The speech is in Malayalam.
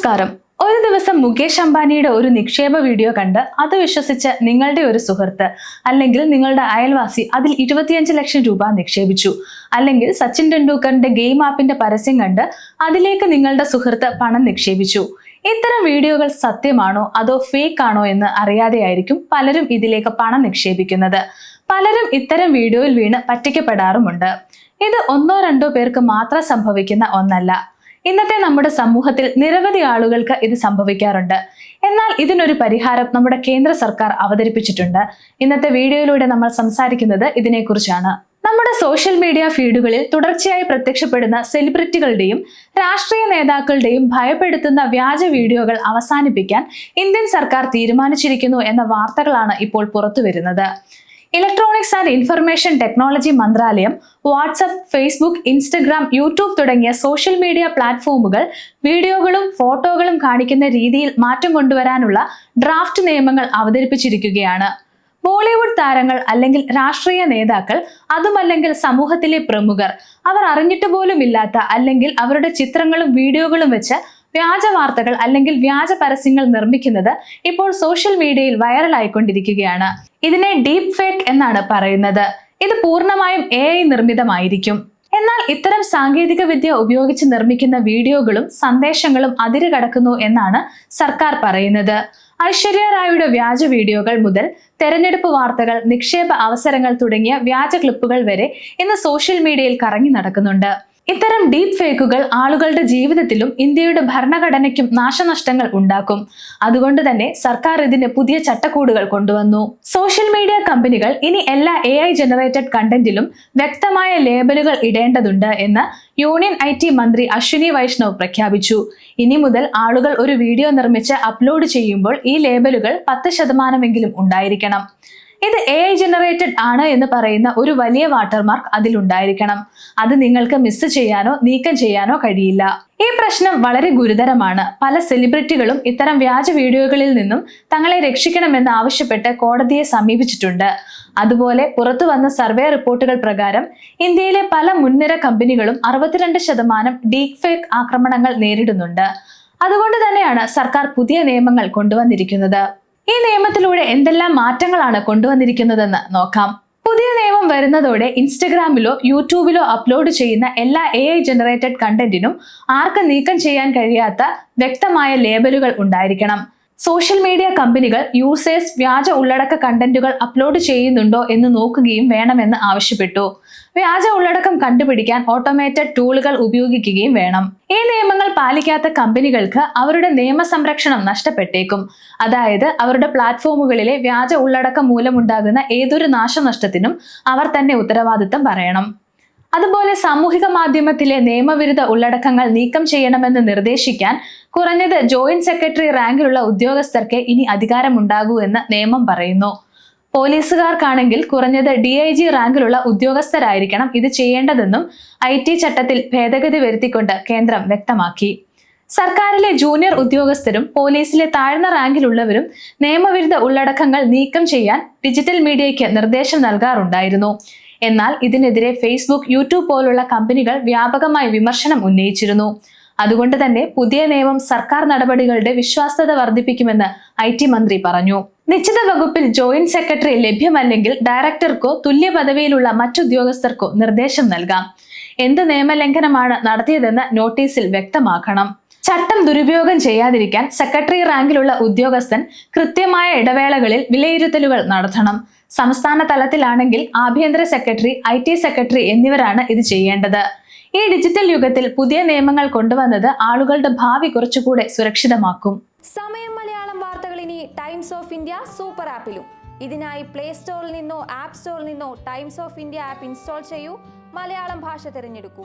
നമസ്കാരം. ഒരു ദിവസം മുകേഷ് അംബാനിയുടെ ഒരു നിക്ഷേപ വീഡിയോ കണ്ട് അത് വിശ്വസിച്ച് നിങ്ങളുടെ ഒരു സുഹൃത്ത് അല്ലെങ്കിൽ നിങ്ങളുടെ അയൽവാസി അതിൽ ഇരുപത്തിയഞ്ച് ലക്ഷം രൂപ നിക്ഷേപിച്ചു. അല്ലെങ്കിൽ സച്ചിൻ ടെണ്ടുൽക്കറിന്റെ ഗെയിം ആപ്പിന്റെ പരസ്യം കണ്ട് അതിലേക്ക് നിങ്ങളുടെ സുഹൃത്ത് പണം നിക്ഷേപിച്ചു. ഇത്തരം വീഡിയോകൾ സത്യമാണോ? അതോ ഫേക്ക് ആണോ എന്ന് അറിയാതെയായിരിക്കും പലരും ഇതിലേക്ക് പണം നിക്ഷേപിക്കുന്നത്. പലരും ഇത്തരം വീഡിയോയിൽ വീണ് പറ്റിക്കപ്പെടാറുമുണ്ട്. ഇത് ഒന്നോ രണ്ടോ പേർക്ക് മാത്രം സംഭവിക്കുന്ന ഒന്നല്ല. ഇന്നത്തെ നമ്മുടെ സമൂഹത്തിൽ നിരവധി ആളുകൾക്ക് ഇത് സംഭവിക്കാറുണ്ട്. എന്നാൽ ഇതിനൊരു പരിഹാരം നമ്മുടെ കേന്ദ്ര സർക്കാർ അവതരിപ്പിച്ചിട്ടുണ്ട്. ഇന്നത്തെ വീഡിയോയിലൂടെ നമ്മൾ സംസാരിക്കുന്നത് ഇതിനെക്കുറിച്ചാണ്. നമ്മുടെ സോഷ്യൽ മീഡിയ ഫീഡുകളിൽ തുടർച്ചയായി പ്രത്യക്ഷപ്പെടുന്ന സെലിബ്രിറ്റികളുടെയും രാഷ്ട്രീയ നേതാക്കളുടെയും ഭയപ്പെടുത്തുന്ന വ്യാജ വീഡിയോകൾ അവസാനിപ്പിക്കാൻ ഇന്ത്യൻ സർക്കാർ തീരുമാനിച്ചിരിക്കുന്നു എന്ന വാർത്തകളാണ് ഇപ്പോൾ പുറത്തുവരുന്നത്. ഇലക്ട്രോണിക്സ് ആൻഡ് ഇൻഫർമേഷൻ ടെക്നോളജി മന്ത്രാലയം വാട്സപ്പ് ഫേസ്ബുക്ക് ഇൻസ്റ്റഗ്രാം യൂട്യൂബ് തുടങ്ങിയ സോഷ്യൽ മീഡിയ പ്ലാറ്റ്ഫോമുകൾ വീഡിയോകളും ഫോട്ടോകളും കാണിക്കുന്ന രീതിയിൽ മാറ്റം കൊണ്ടുവരാനുള്ള ഡ്രാഫ്റ്റ് നിയമങ്ങൾ അവതരിപ്പിച്ചിരിക്കുകയാണ്. ബോളിവുഡ് താരങ്ങൾ അല്ലെങ്കിൽ രാഷ്ട്രീയ നേതാക്കൾ അതുമല്ലെങ്കിൽ സമൂഹത്തിലെ പ്രമുഖർ അവർ അറിഞ്ഞിട്ട് പോലുമില്ലാത്ത അല്ലെങ്കിൽ അവരുടെ ചിത്രങ്ങളും വീഡിയോകളും വെച്ച് വ്യാജ വാർത്തകൾ അല്ലെങ്കിൽ വ്യാജ പരസ്യങ്ങൾ നിർമ്മിക്കുന്നത് ഇപ്പോൾ സോഷ്യൽ മീഡിയയിൽ വൈറലായിക്കൊണ്ടിരിക്കുകയാണ് ഇതിനെ ഡീപ് ഫേക്ക് എന്നാണ് പറയുന്നത്. ഇത് പൂർണമായും എ ഐ നിർമ്മിതമായിരിക്കും. എന്നാൽ ഇത്തരം സാങ്കേതിക വിദ്യ ഉപയോഗിച്ച് നിർമ്മിക്കുന്ന വീഡിയോകളും സന്ദേശങ്ങളും അതിര് കടക്കുന്നു എന്നാണ് സർക്കാർ പറയുന്നത്. ഐശ്വര്യ റായുടെ വ്യാജ വീഡിയോകൾ മുതൽ തെരഞ്ഞെടുപ്പ് വാർത്തകൾ നിക്ഷേപ അവസരങ്ങൾ തുടങ്ങിയ വ്യാജ ക്ലിപ്പുകൾ വരെ ഇന്ന് സോഷ്യൽ മീഡിയയിൽ കറങ്ങി നടക്കുന്നുണ്ട്. ഇത്തരം ഡീപ് ഫേക്കുകൾ ആളുകളുടെ ജീവിതത്തിലും ഇന്ത്യയുടെ ഭരണഘടനയ്ക്കും നാശനഷ്ടങ്ങൾ ഉണ്ടാക്കും. അതുകൊണ്ട് തന്നെ സർക്കാർ ഇതിന് പുതിയ ചട്ടക്കൂടുകൾ കൊണ്ടുവന്നു. സോഷ്യൽ മീഡിയ കമ്പനികൾ ഇനി എല്ലാ എ ഐ ജനറേറ്റഡ് കണ്ടന്റിലും വ്യക്തമായ ലേബലുകൾ ഇടേണ്ടതുണ്ട് എന്ന് യൂണിയൻ ഐ ടി മന്ത്രി അശ്വിനി വൈഷ്ണവ് പ്രഖ്യാപിച്ചു. ഇനി മുതൽ ആളുകൾ ഒരു വീഡിയോ നിർമ്മിച്ച് അപ്ലോഡ് ചെയ്യുമ്പോൾ ഈ ലേബലുകൾ പത്ത് ശതമാനമെങ്കിലും ഉണ്ടായിരിക്കണം. ഇത് എ ഐ ജനറേറ്റഡ് ആണ് എന്ന് പറയുന്ന ഒരു വലിയ വാട്ടർമാർക്ക് അതിലുണ്ടായിരിക്കണം. അത് നിങ്ങൾക്ക് മിസ് ചെയ്യാനോ നീക്കം ചെയ്യാനോ കഴിയില്ല. ഈ പ്രശ്നം വളരെ ഗുരുതരമാണ്. പല സെലിബ്രിറ്റികളും ഇത്തരം വ്യാജ വീഡിയോകളിൽ നിന്നും തങ്ങളെ രക്ഷിക്കണമെന്ന് ആവശ്യപ്പെട്ട് കോടതിയെ സമീപിച്ചിട്ടുണ്ട്. അതുപോലെ പുറത്തു വന്ന സർവേ റിപ്പോർട്ടുകൾ പ്രകാരം ഇന്ത്യയിലെ പല മുൻനിര കമ്പനികളും അറുപത്തിരണ്ട് ശതമാനം ഡീപ് ഫേക്ക് ആക്രമണങ്ങൾ നേരിടുന്നുണ്ട്. അതുകൊണ്ട് തന്നെയാണ് സർക്കാർ പുതിയ നിയമങ്ങൾ കൊണ്ടുവന്നിരിക്കുന്നത്. ഈ നിയമത്തിലൂടെ എന്തെല്ലാം മാറ്റങ്ങളാണ് കൊണ്ടുവന്നിരിക്കുന്നതെന്ന് നോക്കാം. പുതിയ നിയമം വരുന്നതോടെ ഇൻസ്റ്റഗ്രാമിലോ യൂട്യൂബിലോ അപ്ലോഡ് ചെയ്യുന്ന എല്ലാ എ ഐ ജനറേറ്റഡ് കണ്ടന്റിനും ആർക്കും നീക്കം ചെയ്യാൻ കഴിയാത്ത വ്യക്തമായ ലേബലുകൾ ഉണ്ടായിരിക്കണം. സോഷ്യൽ മീഡിയ കമ്പനികൾ യൂസേഴ്സ് വ്യാജ ഉള്ളടക്ക കണ്ടന്റുകൾ അപ്ലോഡ് ചെയ്യുന്നുണ്ടോ എന്ന് നോക്കുകയും വേണമെന്ന് ആവശ്യപ്പെട്ടു. വ്യാജ ഉള്ളടക്കം കണ്ടുപിടിക്കാൻ ഓട്ടോമേറ്റഡ് ടൂളുകൾ ഉപയോഗിക്കുകയും വേണം. ഈ നിയമങ്ങൾ പാലിക്കാത്ത കമ്പനികൾക്ക് അവരുടെ നിയമ സംരക്ഷണം നഷ്ടപ്പെട്ടേക്കും. അതായത് അവരുടെ പ്ലാറ്റ്ഫോമുകളിലെ വ്യാജ ഉള്ളടക്കം മൂലമുണ്ടാകുന്ന ഏതൊരു നാശനഷ്ടത്തിനും അവർ തന്നെ ഉത്തരവാദിത്തം പറയണം. അതുപോലെ സാമൂഹിക മാധ്യമത്തിലെ നിയമവിരുദ്ധ ഉള്ളടക്കങ്ങൾ നീക്കം ചെയ്യണമെന്ന് നിർദ്ദേശിക്കാൻ കുറഞ്ഞത് ജോയിന്റ് സെക്രട്ടറി റാങ്കിലുള്ള ഉദ്യോഗസ്ഥർക്ക് ഇനി അധികാരമുണ്ടാകൂ എന്ന് നിയമം പറയുന്നു. പോലീസുകാർക്കാണെങ്കിൽ കുറഞ്ഞത് ഡി ഐ ജി റാങ്കിലുള്ള ഉദ്യോഗസ്ഥരായിരിക്കണം ഇത് ചെയ്യേണ്ടതെന്നും ഐ ടി ചട്ടത്തിൽ ഭേദഗതി വരുത്തിക്കൊണ്ട് കേന്ദ്രം വ്യക്തമാക്കി. സർക്കാരിലെ ജൂനിയർ ഉദ്യോഗസ്ഥരും പോലീസിലെ താഴ്ന്ന റാങ്കിലുള്ളവരും നിയമവിരുദ്ധ ഉള്ളടക്കങ്ങൾ നീക്കം ചെയ്യാൻ ഡിജിറ്റൽ മീഡിയയ്ക്ക് നിർദ്ദേശം നൽകാറുണ്ടായിരുന്നു. എന്നാൽ ഇതിനെതിരെ ഫേസ്ബുക്ക് യൂട്യൂബ് പോലുള്ള കമ്പനികൾ വ്യാപകമായി വിമർശനം ഉന്നയിച്ചിരുന്നു. അതുകൊണ്ട് തന്നെ പുതിയ നിയമം സർക്കാർ നടപടികളുടെ വിശ്വാസ്യത വർദ്ധിപ്പിക്കുമെന്ന് ഐ മന്ത്രി പറഞ്ഞു. നിശ്ചിത വകുപ്പിൽ ജോയിന്റ് സെക്രട്ടറി ലഭ്യമല്ലെങ്കിൽ ഡയറക്ടർക്കോ തുല്യ പദവിയിലുള്ള മറ്റുദ്യോഗസ്ഥർക്കോ നിർദ്ദേശം നൽകാം. എന്ത് നിയമലംഘനമാണ് നടത്തിയതെന്ന് നോട്ടീസിൽ വ്യക്തമാക്കണം. ചട്ടം ദുരുപയോഗം ചെയ്യാതിരിക്കാൻ സെക്രട്ടറി റാങ്കിലുള്ള ഉദ്യോഗസ്ഥൻ കൃത്യമായ ഇടവേളകളിൽ വിലയിരുത്തലുകൾ നടത്തണം. സംസ്ഥാന തലത്തിലാണെങ്കിൽ ആഭ്യന്തര സെക്രട്ടറി ഐ ടി സെക്രട്ടറി എന്നിവരാണ് ഇത് ചെയ്യേണ്ടത്. ഈ ഡിജിറ്റൽ യുഗത്തിൽ പുതിയ നിയമങ്ങൾ കൊണ്ടുവന്നത് ആളുകളുടെ ഭാവി കുറച്ചുകൂടെ സുരക്ഷിതമാക്കും. സമയം മലയാളം വാർത്തകൾ ഇനി ടൈംസ് ഓഫ് ഇന്ത്യ സൂപ്പർ ആപ്പിലും. ഇതിനായി പ്ലേ സ്റ്റോറിൽ നിന്നോ ആപ്പ് സ്റ്റോറിൽ നിന്നോ Times of India app install ചെയ്യൂ. മലയാളം ഭാഷ തിരഞ്ഞെടുക്കൂ.